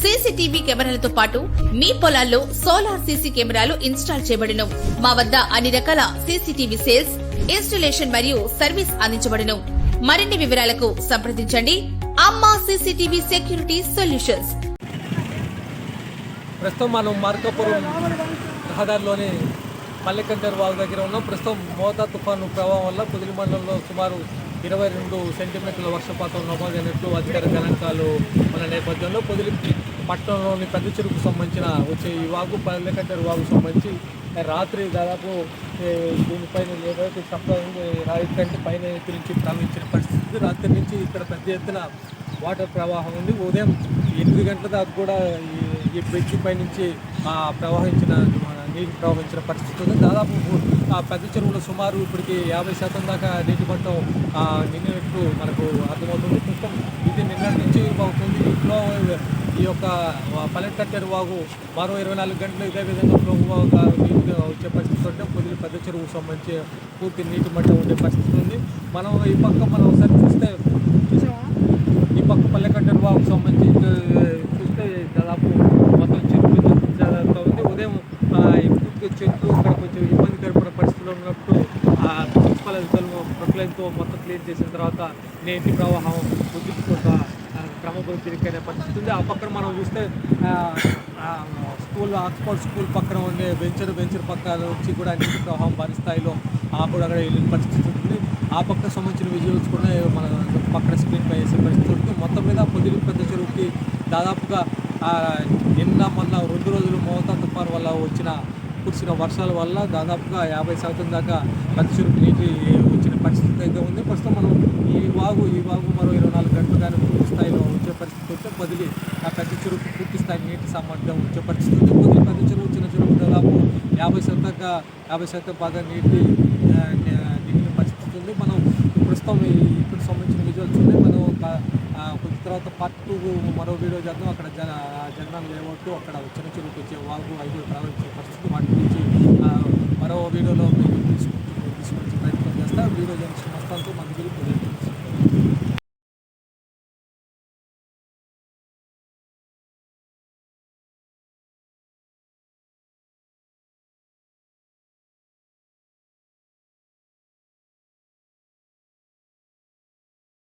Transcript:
CCTV కెమెరాలతో పాటు మీ పొలాల్లో సోలార్ సీసీ కెమెరాలు ఇన్స్టాల్ చేయబడును. మా వద్ద అన్ని రకాల సీసీటీవీ సేల్స్ ఇన్స్టలేషన్ మరియు సర్వీస్ అందించబడును. మరిన్ని వివరాలకు సంప్రదించండి. అమ్మా సీసీటీవీ సెక్యూరిటీ సొల్యూషన్స్. ప్రస్తుతం మనం మార్కాపురం రహదారిలోని మల్లికంటర్ వాగు దగ్గర ఉన్నాం. ప్రస్తుతం మోతా తుఫాను ప్రభావం వల్ల పొదిలి మండలంలో సుమారు ఇరవై రెండు సెంటీమీటర్ల వర్షపాతం నమోదైనట్లు అధికార గణాంకాలు ఉన్న నేపథ్యంలో పొదిలి పట్టణంలోని పెద్ద చెరువుకు సంబంధించిన వచ్చే ఈ వాగు పల్లెకంటర్ వాగు సంబంధించి రాత్రి దాదాపు దీనిపైన ఏదైతే సప్లై రాయికంటే పైన ఎత్తు ప్రవహించిన పరిస్థితి రాత్రి నుంచి ఇక్కడ పెద్ద ఎత్తున వాటర్ ప్రవాహం ఉంది. ఉదయం ఎనిమిది గంటల దాకా కూడా ఈ- బ్రిడ్జ్ పైనుంచి ప్రవహించిన నీరు ప్రవహించిన పరిస్థితి ఉంది. దాదాపు ఆ పెద్ద చెరువులో సుమారు ఇప్పటికి యాభై శాతం దాకా నీటి మట్టం ఆ, మనకు అర్థమవుతుంది. నిన్నటి అవుతుంది ఈ యొక్క పల్లెటట్టెరు వాగు మరో ఇరవై నాలుగు గంటలు ఇదే విధంగా ఫ్లో నీరు వచ్చే పరిస్థితి ఉంటే పొదిలి పెద్ద చెరువుకు సంబంధించి పూర్తి నీటి మట్టం ఉండే పరిస్థితి ఉంది. మనం ఈ పక్క మనం ఒకసారి చూస్తే ఈ పక్క పల్లెకట్టెరు వాగుకు సంబంధించి చూస్తే దాదాపు మొత్తం చెట్లు జరుగుతూ ఉంది. ఉదయం ఈ పూర్తి చెట్లు ఇక్కడ కొంచెం ఇబ్బందికరమైన పరిస్థితిలో ఉన్నప్పుడు ఆ మున్సిపల్ అధికారులు ప్రొక్లైన్తో మొత్తం క్లీన్ చేసిన తర్వాత నీటి ప్రవాహం ఉద్దిక్కుంటా క్రమబద్ధీకరణ పరిస్థితి ఉంది. ఆ పక్కన మనం చూస్తే స్కూల్ ఆక్స్ఫర్డ్ స్కూల్ పక్కన ఉండే వెంచర్ వెంచర్ పక్కన నుంచి కూడా నీటి ప్రవాహం భారీ స్థాయిలో ఆ కూడా అక్కడ వెళ్ళిన పరిస్థితి ఉంటుంది. ఆ పక్క సంబంధించిన విజువల్స్ కూడా మన పక్కన స్క్రీన్ పై వేసే పరిస్థితి ఉంటుంది. మొత్తం మీద పొదిలి పెద్ద చెరువుకి దాదాపుగా నిన్న మొన్న రెండు రోజులు మోతా తుఫాన్ వల్ల వచ్చిన కురిసిన వర్షాల వల్ల దాదాపుగా యాభై శాతం దాకా పెద్ద చెరువుకి నీటి వచ్చిన పరిస్థితి అయితే ఉంది. ప్రస్తుతం మనం ఈ వాగు ఈ వాగు మరో ఇరవై నాలుగు గంటలు కానీ పూర్తి స్థాయిలో వచ్చే పరిస్థితి వస్తే బదిలీ. ఆ పెద్ద చెరువుకి పూర్తి స్థాయి నీటి సామర్థ్యం వచ్చే పరిస్థితి ఉంది. పెద్ద చెరువు చిన్న చెరువు దాదాపు యాభై శాతంగా యాభై శాతం బాగా నీటి నీటిని నిండిన పరిస్థితి ఉంది. మనం ప్రస్తుతం ఇప్పుడు సంబంధించిన విజువల్స్ ఉన్నాయి. మనం ఒక కొంచెం తర్వాత పార్ట్ టూ మరో వీడియో చేద్దాం. అక్కడ జన జనరల్ లేవట్టు అక్కడ చిన్న చెరువుకి వచ్చే వాగు ఐదు ప్రవహించే పరిస్థితి వాటి గురించి మరో వీడియోలో మీకు తీసుకొచ్చే ప్రయత్నం చేస్తా. వీడియో జంక్షన్ మొత్తంతో మన దగ్గరికి